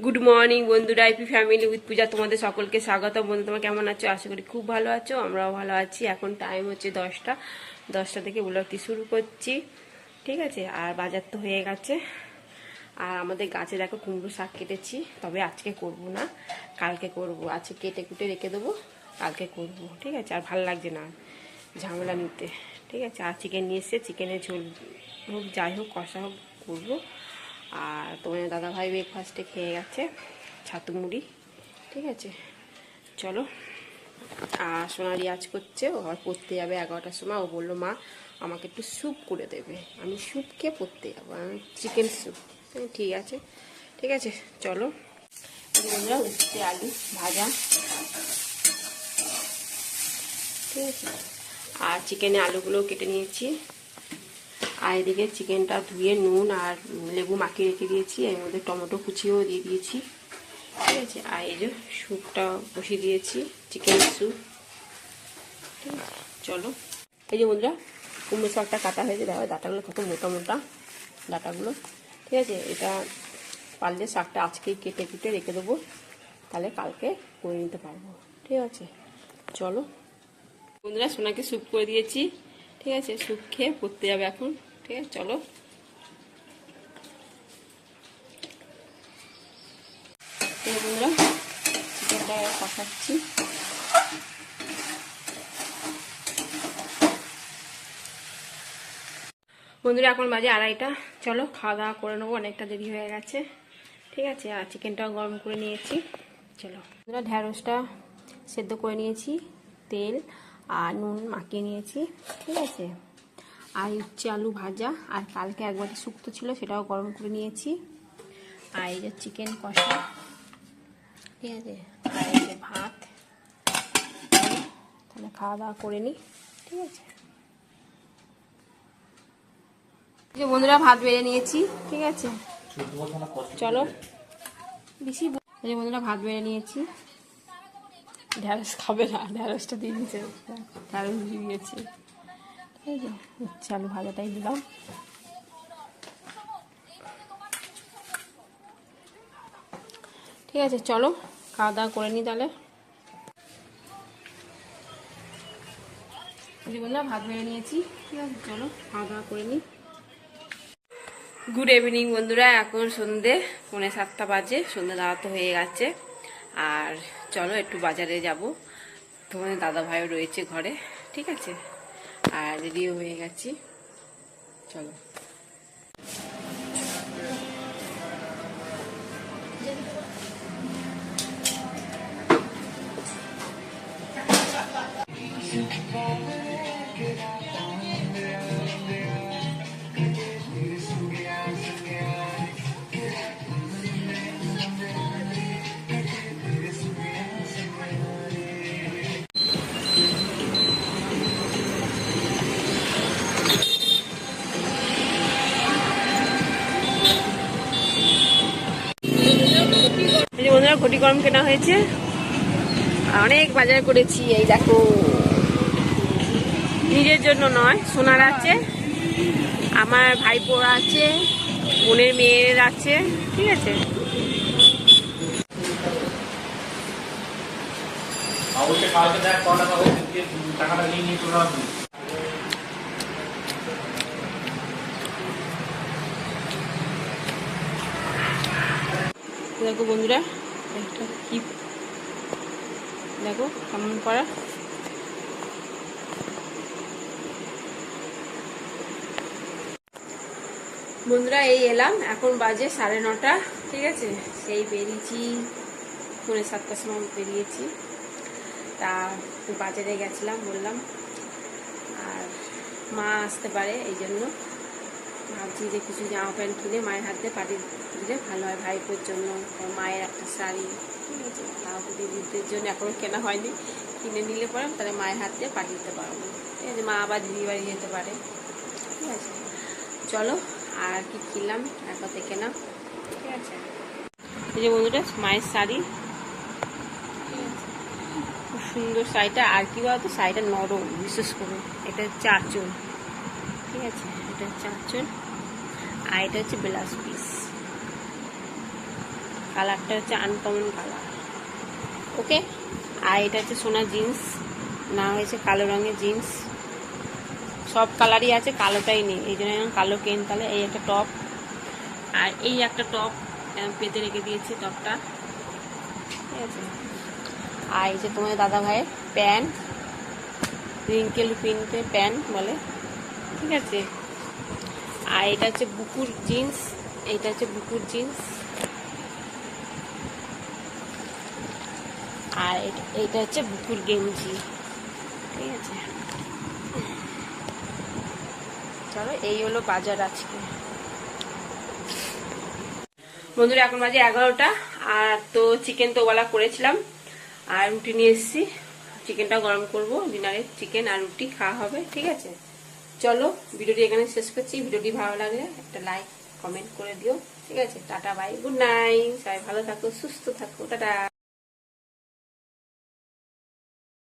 Good morning বন্ধুরা IP family with Puja, তোমাদের সকলকে স্বাগত বন্ধু তোমার কেমন আছো? আশা করি খুব ভালো আছো, আমরাও ভালো আছি। এখন টাইম হচ্ছে দশটা। দশটা থেকে ব্লগটি শুরু করছি, ঠিক আছে? আর বাজার তো হয়ে গেছে। আর আমাদের গাছে দেখো কুমড়ো শাক কেটেছি, তবে আজকে করব না। কালকে করব। আজকে কেটে কুটে রেখে দেবো, কালকে করব, ঠিক আছে? আর ভালো লাগছে না ঝামেলা নিতে, ঠিক আছে? আর চিকেন নিয়ে এসে চিকেনের ঝোল হোক, যাই হোক, কষা হোক, করব। আর তোমার দাদা ভাই ব্রেকফাস্টে খেয়ে গেছে ছাতু মুড়ি ঠিক আছে? চলো। আর সোনা রিয়াজ করছে, ও আবার পড়তে যাবে এগারোটার সময়। ও বলল, মা, আমাকে একটু স্যুপ করে দেবে। আমি স্যুপ খেয়ে পড়তে যাব চিকেন স্যুপ ঠিক আছে ঠিক আছে, চলো। বন্ধুরা আলু ভাজা। ঠিক আছে। আর চিকেনে আলুগুলো কেটে নিয়েছি। আর এদিকে চিকেনটা ধুয়ে নুন আর লেবু মাখিয়ে রেখে দিয়েছি। এর মধ্যে টমেটো কুচিও দিয়ে দিয়েছি। ঠিক আছে? আর এই যে স্যুপটা বসিয়ে দিয়েছি, চিকেন স্যুপ। চলো। এই যে বন্ধুরা, কুমড়ো শাকটা কাটা হয়েছে। দেখো, ডাটাগুলো কত মোটা মোটা ডাটাগুলো। ঠিক আছে? এটা পারলে শাকটা আজকেই কেটে কেটে রেখে দেবো। তাহলে কালকে করে নিতে পারব। ঠিক আছে? চলো। বন্ধুরা, সোনাকে স্যুপ করে দিয়েছি। ঠিক আছে? স্যুপ খেয়ে পড়তে যাবে এখন। ঠিক আছে, চলো। বন্ধুরা, চিকেনটা বন্ধুরা, এখন বাজে আড়াইটা। চলো, খাওয়া দাওয়া করে নেব, অনেকটা দেরি হয়ে গেছে। ঠিক আছে, আর চিকেনটাও গরম করে নিয়েছি। চলো। বন্ধুরা, ঢ্যাঁড়সটা সেদ্ধ করে নিয়েছি, তেল আর নুন মাখিয়ে নিয়েছি। ঠিক আছে। আর হচ্ছে আলু ভাজা, আর কালকে একবারটি শুক্তো ছিল, সেটাও গরম করে নিয়েছি। আর এই যে চিকেন কষা, ঠিক আছে? আর এই যে ভাত। তাহলে খাওয়া দাওয়া করে নিই ঠিক আছে? যে বন্ধুরা, ভাত বেড়ে নিয়েছি, ঠিক আছে? চলো। বেশি যে বন্ধুরা, ভাত বেড়ে নিয়েছি। ঢ্যাঁড়স খাবে না ঢ্যাঁড়সটা দিয়ে দিয়েছে। ঢ্যাঁড়স দিয়ে দিয়েছি। ঠিক আছে উচ্ছে আলু ভাজাটাই দিলাম। ঠিক আছে, চলো, খাওয়া দাওয়া করে নিই তাহলে। এই ভাত বেড়ে নিয়েছি। ঠিক আছে, চলো, খাওয়া দাওয়া করে নিই গুড ইভিনিং বন্ধুরা, এখন সন্ধে, পৌনে সাতটা বাজে, সন্ধে দাওয়া তো হয়ে গেছে। আর চলো, একটু বাজারে যাব। তোমাদের দাদা ভাইও রয়েছে ঘরে, ঠিক আছে? আর রেডিও হয়ে গেছি চলো এই যে গরম কেনা হয়েছে। অনেক বাজার করেছি এই দেখো। নিজের জন্য নয় সোনার আছে। আমার ভাইপোর আছে বোনের মেয়ের আছে ঠিক আছে? দেখো বন্ধুরা একটা কি দেখো কেমন করা। বন্ধুরা, এই এলাম। এখন বাজে সাড়ে নটা, ঠিক আছে? সেই বেরিয়েছি, পৌনে সাতটার সময় বেরিয়েছি। তা বাজারে গেছিলাম, বললাম। আর মা আসতে পারে, এই জন্য। ভাবছি যে কিছু জামা প্যান্ট কিনে মায়ের হাতে পাঠিয়ে দিলে ভালো হয়। ভাইপোর জন্য মায়ের একটা শাড়ি। ঠিক আছে দিদিদের জন্য এখনও কেনা হয়নি। কিনে নিলে পরে তাহলে মায়ের হাত পাঠিয়ে দিতে পারব। ঠিক আছে, মা আবার দিদি বাড়ি যেতে পারে। ঠিক আছে, চলো আর কি কিনলাম একবার দেখে নাও ঠিক আছে। এই যে বন্ধুটা মায়ের শাড়ি। খুব সুন্দর শাড়িটা। আর কি বলতো, শাড়িটা নরম, বিশেষ করে। এটা হচ্ছে আঁচল ঠিক আছে। এটা হচ্ছে আর এটা হচ্ছে ব্লাউজ পিস। কালারটা হচ্ছে আনকমন কালার ওকে আর এটা হচ্ছে সোনা জিন্স। না হয়েছে কালো রঙের জিন্স। সব কালারই আছে, কালোটাই নেই। এই জন্য কালো কেন, তাহলে এই একটা টপ আর এই একটা টপ পেতে রেখে দিয়েছি টপটা ঠিক আছে? আর এই যে তোমার দাদা ভাইয়ের প্যান্ট, রিঙ্কেল প্রিন্টের প্যান্ট বলে। ঠিক আছে? আর এটা হচ্ছে বুকুর জিন্স এইটা হচ্ছে বুকুর জিন্স। আর এটা- হচ্ছে বুকুর গেঞ্জি। ঠিক আছে? চলো, এই হলো বাজার আজকে। বন্ধুরা, এখন বাজে এগারোটা, আর তো চিকেন তো ওবেলা করেছিলাম, আর রুটি নিয়ে এসেছি। চিকেনটা গরম করব ডিনারে চিকেন আর রুটি খাওয়া হবে, ঠিক আছে? চলো, ভিডিওটি এখানে শেষ করছি। ভিডিওটি ভালো লাগলে একটা লাইক কমেন্ট করে দিও। ঠিক আছে, টাটা বাই গুড নাইট সবাই ভালো থাকো, সুস্থ থাকো, টাটা।